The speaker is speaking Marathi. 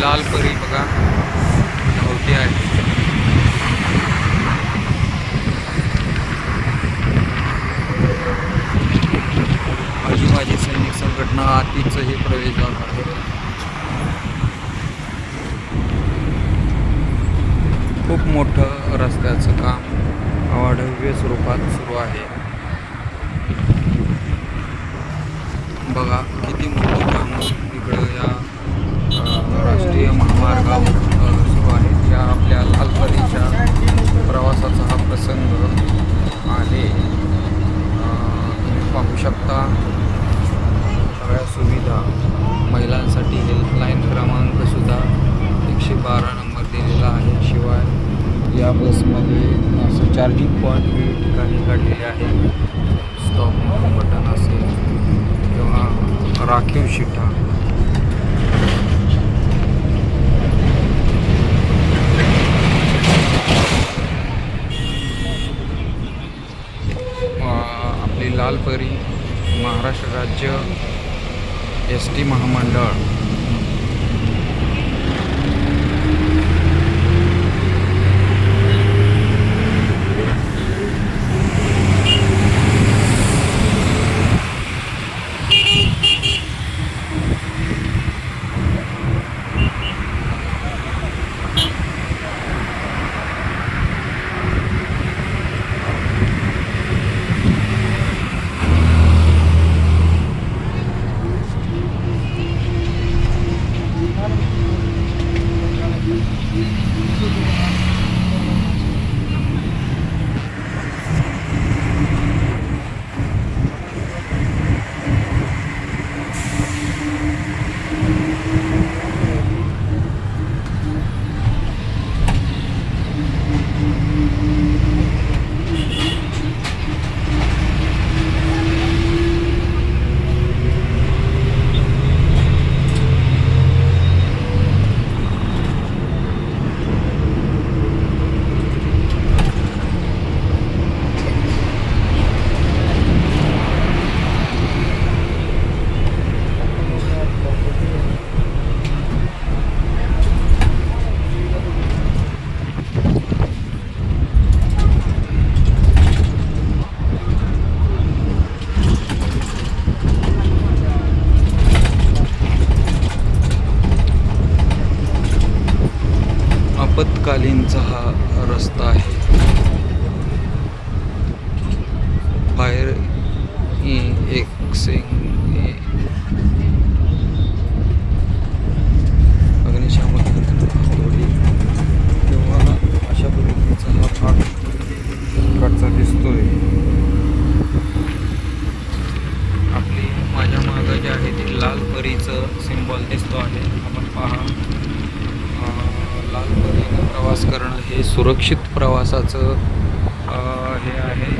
लाल परी बघा. होती आहे. माझी माझी सैनिक संघटना आतीचं हे प्रवेशद्वार आहे खूप मोठं रस्त्याचं काम अवाढव्य स्वरूपात सुरू आहे. बघा किती मोठं काम इकडं या अ, राष्ट्रीय सुरू आहे या आपल्या लालपरीच्या प्रवासाचा हा प्रसंग आहे. तुम्ही पाहू शकता सगळ्या सुविधा महिलांसाठी हेल्पलाईन क्रमांकसुद्धा एकशे बारा नंबर दिलेला आहे. शिवाय या बसमध्ये असं चार्जिंग पॉईंट ठिकाणी काढलेले आहे. आपली लाल परी महाराष्ट्र राज्य एस टी महामंडळ. आपत्कालीनचा हा रस्ता आहे. फायर एक्सिंग अग्निशामक हातोडी किंवा अशा पद्धतीचा हा भाग इकडचा दिसतोय. आपली माझ्या मागं जे आहे ते लाल परीचं सिम्बॉल दिसतो आहे. आपण पहा. प्रवास करणं हे सुरक्षित प्रवासाचं हे आहे.